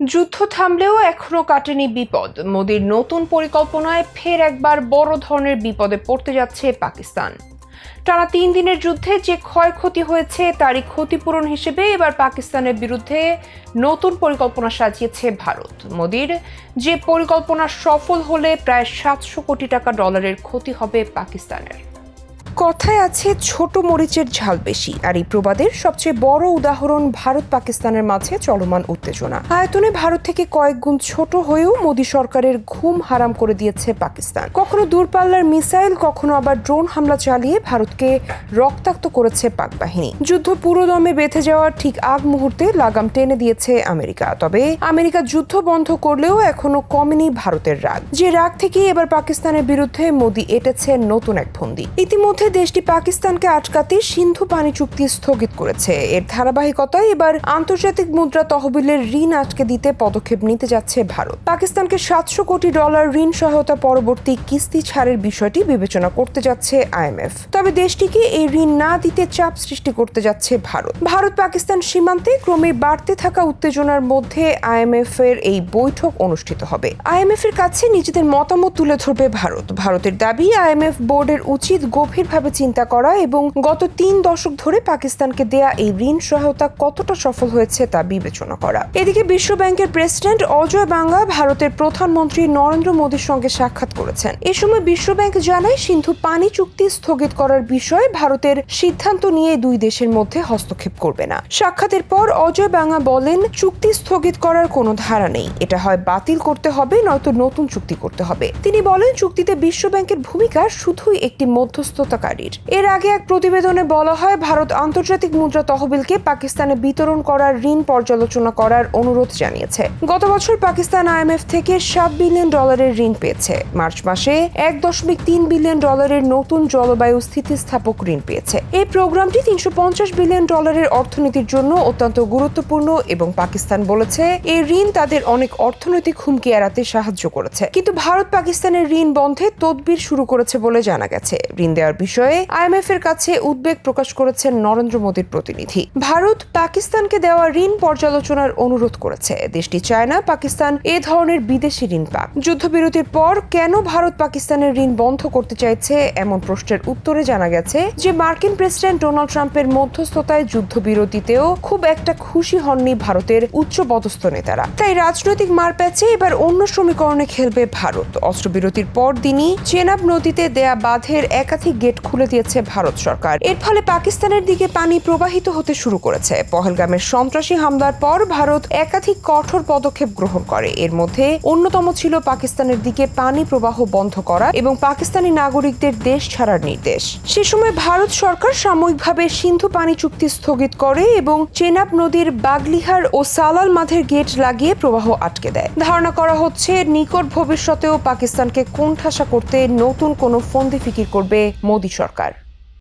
যুদ্ধ থামলেও এখনও কাটেনি বিপদ। মোদির নতুন পরিকল্পনায় ফের একবার বড় ধরনের বিপদে পড়তে যাচ্ছে পাকিস্তান। টানা তিন দিনের যুদ্ধে যে ক্ষয়ক্ষতি হয়েছে, তারই ক্ষতিপূরণ হিসেবে এবার পাকিস্তানের বিরুদ্ধে নতুন পরিকল্পনা সাজিয়েছে ভারত। মোদির যে পরিকল্পনা সফল হলে প্রায় সাতশো কোটি টাকা ডলারের ক্ষতি হবে পাকিস্তানের। কথায় আছে, ছোট মরিচের ঝাল বেশি। আর এই প্রবাদের সবচেয়ে বড় উদাহরণ ভারত পাকিস্তানের মাঝে চলমান উত্তেজনা। আয়তনে ভারত থেকে কয়েক গুণ ছোট হয়েও মোদী সরকারের ঘুম হারাম করে দিয়েছে পাকিস্তান। কখনো দূরপাল্লার মিসাইল, কখনো আবার ড্রোন হামলা চালিয়ে ভারতকে রক্তাক্ত করেছে পাক বাহিনী। যুদ্ধ পুরোদমে বেঁধে যাওয়ার ঠিক আগ মুহূর্তে লাগাম টেনে দিয়েছে আমেরিকা। তবে আমেরিকা যুদ্ধ বন্ধ করলেও এখনও কমেনি ভারতের রাগ। যে রাগ থেকেই এবার পাকিস্তানের বিরুদ্ধে মোদী এটেছে নতুন এক ফন্দি। ইতিমধ্যে দেশটি পাকিস্তানকে আটকাতে সিন্ধু পানি চুক্তি স্থগিত করেছে। এর ধারাবাহিকতায় এবার আন্তর্জাতিক মুদ্রা তহবিলের ঋণ আটকে দিতে পদক্ষেপ নিতে যাচ্ছে ভারত। পাকিস্তানকে সাতশো কোটি ডলার ঋণ সহায়তা পরবর্তী কিস্তি ছাড়ের বিষয়টি বিবেচনা করতে যাচ্ছে আইএমএফ তবে দেশটিকে এই ঋণ না দিতে চাপ সৃষ্টি করতে যাচ্ছে ভারত। ভারত পাকিস্তান সীমান্তে ক্রমে বাড়তে থাকা উত্তেজনার মধ্যে আইএমএফ এর এই বৈঠক অনুষ্ঠিত হবে। আইএমএফ এর কাছে নিজেদের মতামত তুলে ধরবে ভারত। ভারতের দাবি আইএমএফ বোর্ডের উচিত গভীরভাবে চিন্তা করা এবং গত তিন দশক ধরে পাকিস্তানকে দেয়া এই ঋণ সহায়তা কতটা সফল হয়েছে তা বিবেচনা করা। এদিকে বিশ্ব ব্যাংকের প্রেসিডেন্ট অজয় বাঙ্গা ভারতের প্রধানমন্ত্রী নরেন্দ্র মোদীর সঙ্গে সাক্ষাৎ করেছেন। এ সময় বিশ্ব ব্যাংক জানায়, সিন্ধু পানি চুক্তি স্থগিত করার বিষয়ে ভারতের সিদ্ধান্ত নিয়ে দুই দেশের মধ্যে হস্তক্ষেপ করবে না। সাক্ষাতের পর অজয় বাঙ্গা বলেন, চুক্তি স্থগিত করার কোনো ধারা নেই। এটা হয় বাতিল করতে হবে, নয়তো নতুন চুক্তি করতে হবে। তিনি বলেন, চুক্তিতে বিশ্ব ব্যাংকের ভূমিকা শুধুই একটি মধ্যস্থতাকারীর এর আগে এক প্রতিবেদনে বলা হয়, ভারত আন্তর্জাতিক মুদ্রা তহবিলকে পাকিস্তানে বিতরণ করার ঋণ পর্যালোচনা করার অনুরোধ জানিয়েছে। গত বছর পাকিস্তান আইএমএফ থেকে সাত বিলিয়ন ডলারের ঋণ পেয়েছে। মার্চ মাসে এক দশমিক তিন বিলিয়ন ডলারের নতুন জলবায়ু স্থিতিস্থাপক ঋণ পেয়েছে। এই প্রোগ্রামটি তিনশো পঞ্চাশ বিলিয়ন ডলারের অর্থনীতির জন্য অত্যন্ত গুরুত্বপূর্ণ এবং পাকিস্তান বলেছে, এই ঋণ তাদের অনেক অর্থনৈতিক হুমকি এড়াতে সাহায্য করেছে। কিন্তু ভারত পাকিস্তানের ঋণ বন্ধে তদবির শুরু করেছে বলে জানা গেছে। ঋণ দেওয়ার বিষয়ে আইএমএফ এর কাছে উদ্বেগ প্রকাশ করেছেন নরেন্দ্র মোদীর প্রতিনিধি। ভারত পাকিস্তানকে দেওয়া ঋণ পর্যালোচনার অনুরোধ করেছে। দেশটি চায় না পাকিস্তান এ ধরনের বিদেশি ঋণ পাক। যুদ্ধবিরতির পর কেন ভারত পাকিস্তানের ঋণ বন্ধ করতে চাইছে এমন প্রশ্নের উত্তরে জানা গেছে যে, মার্কিন প্রেসিডেন্ট ডোনাল্ড ট্রাম্পের মধ্যস্থতায় যুদ্ধবিরতিতেও খুব একটা খুশি হননি ভারতের উচ্চ পদস্থ নেতারা। তাই রাজনৈতিক মারপ্যাচে এবার অন্য সমীকরণে খেলবে ভারত। অস্ত্রবিরতির পর দিনই চেনাব নদীতে দেয়া বাঁধের একাধিক গেট খুলে দিয়েছে ভারত সরকার। এর ফলে পাকিস্তানের দিকে পানি প্রবাহিত হতে শুরু করেছে। পহলগামের সন্ত্রাসী হামলার পর ভারত একাধিক কঠোর পদক্ষেপ গ্রহণ করে। এর মধ্যে অন্যতম ছিল পাকিস্তানের দিকে পানি প্রবাহ বন্ধ করা এবং পাকিস্তানি নাগরিকদের দেশ ছাড়ার নির্দেশ। সে সময় ভারত সরকার সাময়িকভাবে সিন্ধু পানি চুক্তি স্থগিত করে এবং চেনাব নদীর বাগলিহার ও সালাল মাধের গেট লাগিয়ে প্রবাহ আটকে দেয়। ধারণা করা হচ্ছে, নিকট ভবিষ্যতেও পাকিস্তানকে কোণঠাসা করতে নতুন কোনো ফন্দি ফিকির করবে সরকার।